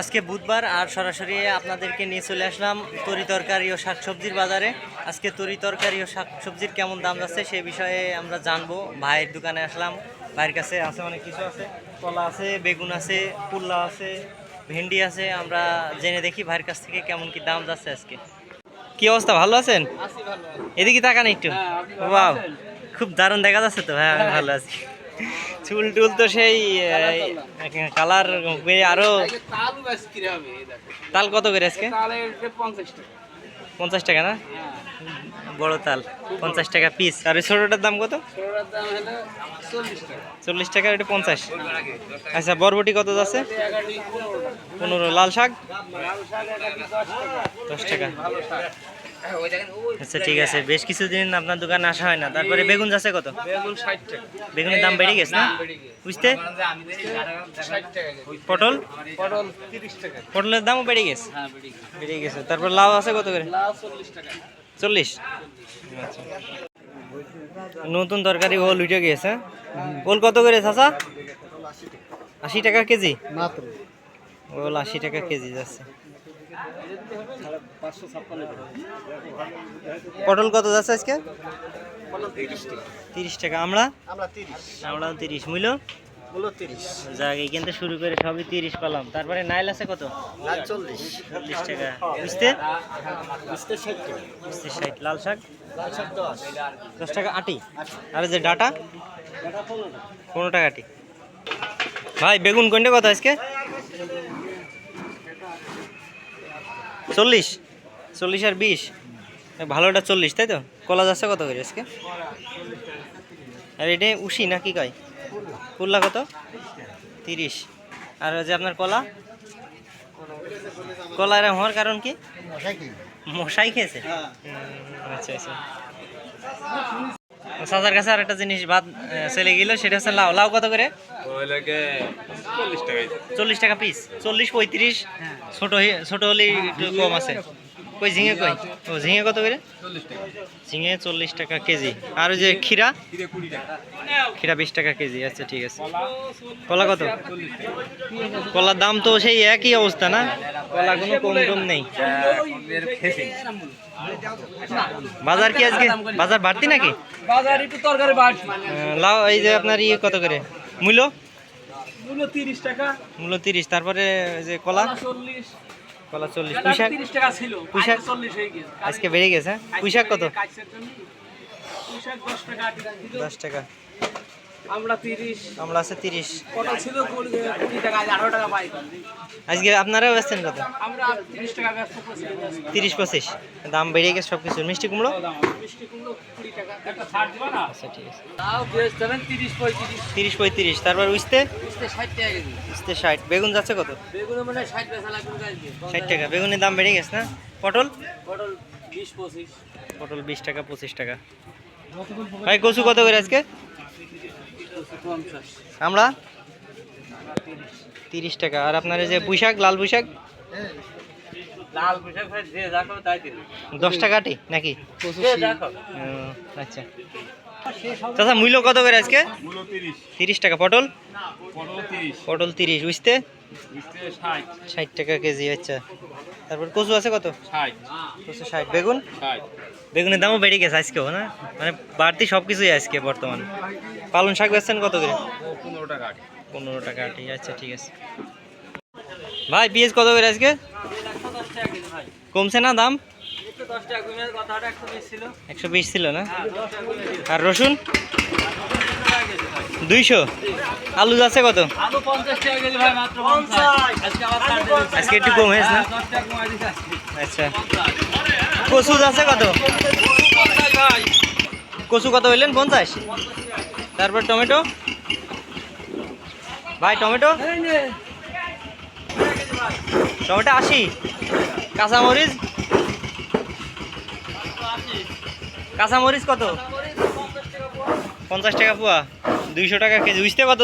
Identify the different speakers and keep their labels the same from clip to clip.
Speaker 1: আজকে বুধবার আর সরাসরি আপনাদেরকে নিয়ে চলে আসলাম তরি তরকারি ও শাকসবজির বাজারে। আজকে তরি তরকারি ও শাকসবজির কেমন দাম যাচ্ছে সেই বিষয়ে আমরা জানব। ভাইয়ের দোকানে আসলাম। ভাইয়ের কাছে আছে অনেক কিছু আছে। কলা আছে বেগুন আছে পুল্লা আছে ভেন্ডি আছে। আমরা জেনে দেখি ভাইয়ের কাছ থেকে কেমন কি দাম যাচ্ছে আজকে। কি অবস্থা? ভালো আছেন? এদিকে তাকান একটু। বাহ খুব দারুণ দেখা যাচ্ছে তো। হ্যাঁ আমি ভালো আছি। চুল টুল তো সেই কালার আরও
Speaker 2: তালু
Speaker 1: কত করে আজকে?
Speaker 2: পঞ্চাশ টাকা
Speaker 1: না? বড় তাল, পঞ্চাশ টাকা পিস আর ওই ছোটোটার দাম কত?
Speaker 2: চল্লিশ টাকা,
Speaker 1: এটা পঞ্চাশ। আচ্ছা বরবটি কত
Speaker 2: আছে পনেরো।
Speaker 1: লাল শাক?
Speaker 2: দশ টাকা। ওই
Speaker 1: আচ্ছা ঠিক আছে বেশ কিছুদিন আপনার দোকানে আসা হয় না। তারপরে বেগুন যাচ্ছে কত?
Speaker 2: বেগুন ষাট টাকা।
Speaker 1: বেগুনের দাম বেড়ে গেছে না? বুঝতে। পটল?
Speaker 2: পটল তিরিশ টাকা।
Speaker 1: পটলের দামও বেড়ে গেছে?
Speaker 2: হ্যাঁ বেড়ে গেছে।
Speaker 1: বেড়ে তারপর লাউ আছে কত করে?
Speaker 2: চল্লিশ?
Speaker 1: নতুন তরকারি ওল উঠে গিয়েছে। ওল কত করে চাচা? আশি টাকা কেজি?
Speaker 2: মাত্র।
Speaker 1: ওল আশি টাকা কেজি যাচ্ছে। পটল কত যাচ্ছে আজকে?
Speaker 2: তিরিশ টাকা।
Speaker 1: আমরা?
Speaker 2: আমরা তিরিশ।
Speaker 1: মূল্য? যাক এইখান থেকে শুরু করে সবই তিরিশ পেলাম। তারপরে নাইল আছে কত?
Speaker 2: চল্লিশ।
Speaker 1: চল্লিশ টাকা। বুঝতে
Speaker 2: বুঝতে ষাট
Speaker 1: লাল শাক?
Speaker 2: দশ
Speaker 1: টাকা আটি। আর যে ডাটা?
Speaker 2: পনেরো টাকা
Speaker 1: আটি। ভাই বেগুন কোনটা কত আজকে? চল্লিশ? চল্লিশ আর বিশ? ভালোটা চল্লিশ তাই তো? কলা যাচ্ছে কত করে আজকে? আর এটা উশি না কি কয়? কুল্লা কত? তিরিশ। আর যে আপনার কলা? কলা এরম হওয়ার কারণ কি? মশাই খেয়েছে। আচ্ছা আচ্ছা। সাজার কাছে আর একটা জিনিস বাদ আহ, চলে গেল সেটা হচ্ছে লাউ। লাউ কত করে? চল্লিশ টাকা। পিস চল্লিশ পঁয়ত্রিশ। ছোট ছোট হলে একটু কম আছে। কই ঝিঙে কই? ও ঝিঙে কত করে? ঝিঙে চল্লিশ টাকা কেজি। আর ওই যে ক্ষীরা? ক্ষীরা বিশ টাকা কেজি আচ্ছা ঠিক আছে। কলা কত? কলার দাম তো সেই একই অবস্থা না? কলা কোনো কম টম নেই। বাজার কি আজকে? বাজার বাড়তি নাকি?
Speaker 2: বাজার একটু তরকারি বাড়ছে
Speaker 1: আহ, লাউ এই যে আপনার ইয়ে কত করে? মূল্য?
Speaker 2: মূল্য তিরিশ টাকা।
Speaker 1: মূল্য তিরিশ তারপরে ওই যে কলা
Speaker 2: চল্লিশ।
Speaker 1: কলা চল্লিশ।
Speaker 2: পুঁশাক টাকা ছিল
Speaker 1: পুঁশাক
Speaker 2: আজকে চল্লিশ হয়ে গেছে।
Speaker 1: আজকে বেড়ে গেছে। হ্যাঁ? পুঁইশাক কত?
Speaker 2: পুঁশাক দশ টাকা
Speaker 1: দশ টাকা।
Speaker 2: আমরা
Speaker 1: আছে
Speaker 2: ছিল টাকা টাকা পাই
Speaker 1: আজকে বেচছেন কত?
Speaker 2: আমরা টাকা করছি।
Speaker 1: দাম বেড়ে গেছে সব কিছু মিষ্টি কুমড়ো?
Speaker 2: মিষ্টি কুমড়ো কুড়ি টাকা। একটা ছাড় দিবা না?
Speaker 1: আচ্ছা ঠিক আছে।
Speaker 2: তাও বেশ দেবেন তিরিশ পঁয়ত্রিশ।
Speaker 1: তিরিশ পঁয়ত্রিশ। তারপর
Speaker 2: টাকা কেজি।
Speaker 1: বেগুন যাচ্ছে কত?
Speaker 2: বেগুনো মানে ষাট বেচা লাগবে
Speaker 1: টাকা। বেগুনের দাম বেড়ে গেছে না? পটল?
Speaker 2: পটল বিশ
Speaker 1: পটল বিশ টাকা পঁচিশ টাকা। ভাই কচু কত করে আজকে? আমরা? তিরিশ টাকা। আর আপনার এই যে পুঁইশাক লাল পুঁইশাক
Speaker 2: পোশাক
Speaker 1: দশ টাকা আটি নাকি? ও, আচ্ছা। চাচা মূল্য কত করে আজকে?
Speaker 3: তিরিশ।
Speaker 1: টাকা। পটল? পটল তিরিশ। বুঝতে
Speaker 3: বুঝতে ষাট।
Speaker 1: টাকা কেজি আচ্ছা। তারপর কচু আছে কত?
Speaker 3: ষাট।
Speaker 1: কচু ষাট। বেগুন? বেগুনের দামও বেড়ে গেছে আজকেও না? মানে বাড়তি সব কিছুই আজকে বর্তমানে। পালন শাক বেচছেন কত করে?
Speaker 3: পনেরো টাকা আটি।
Speaker 1: পনেরো টাকা আটি আচ্ছা ঠিক আছে। ভাই পেঁয়াজ কত করে আজকে? কমছে না দাম? একশো বিশ ছিল। না? আর রসুন? দুইশো? আলু যাচ্ছে কত?
Speaker 2: আজকে
Speaker 1: একটু কম হয়েছে না। আচ্ছা। কচু যাচ্ছে কত? কচু কত হইলেন পঞ্চাশ? তারপর টমেটো? ভাই, টমেটো? টমেটো আশি। কাঁচামরিচ? কাঁচামরিচ কত? পঞ্চাশ টাকা পোয়া। দুইশো টাকা কেজি। কত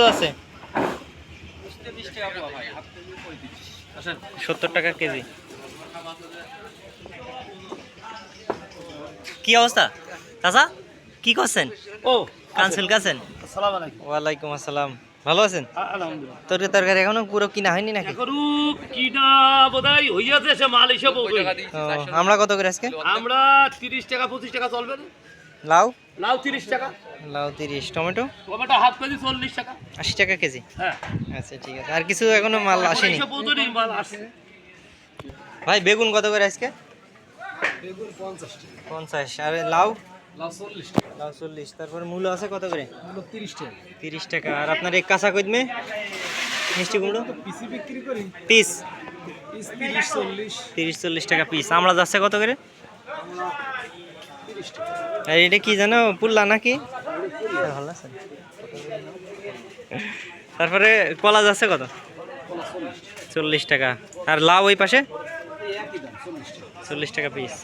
Speaker 2: বুঝতে পঁয়ত্রিশ। আসেন।
Speaker 1: সত্তর টাকা কেজি। কি অবস্থা? চাচা, কি করছেন?
Speaker 2: ও
Speaker 1: কানসিল কাছেন
Speaker 2: আসসালামু আলাইকুম।
Speaker 1: ওয়ালাইকুম আসসালাম। ভালো আছেন?
Speaker 2: আলহামদুলিল্লাহ।
Speaker 1: তরকারি তরকারি এখনও পুরো কিনা হয়নি নাকি?
Speaker 2: কিনা বোধহয় হইয়াছে সে মাল এসে বলবে
Speaker 1: আমরা কত করে আজকে?
Speaker 2: আমরা তিরিশ টাকা পঁচিশ টাকা চলবে
Speaker 1: লাউ?
Speaker 2: লাউ তিরিশ টাকা।
Speaker 1: লাউ তিরিশ। টমেটো?
Speaker 2: টমেটো হাফ কেজি চল্লিশ টাকা।
Speaker 1: আশি টাকা কেজি?
Speaker 2: হ্যাঁ।
Speaker 1: আচ্ছা ঠিক আছে। আর কিছু এখনও মাল আসেনি?
Speaker 2: মাল আসে
Speaker 1: ভাই বেগুন কত করে আজকে? বেগুন পঞ্চাশ আর লাউ লাউ? চল্লিশ তারপরে মূলো আছে কত করে? তিরিশ টাকা। আর আপনার এই কাঁচা কদমে মিষ্টি কুমড়ো? পিস তিরিশ চল্লিশ। টাকা পিস। আমরা যাচ্ছে কত করে? আর এটা কি জানো পুল্লা নাকি? ভালো আছে তারপরে কলা যাচ্ছে কত? চল্লিশ টাকা। আর লাউ ওই পাশে? চল্লিশ টাকা পিস।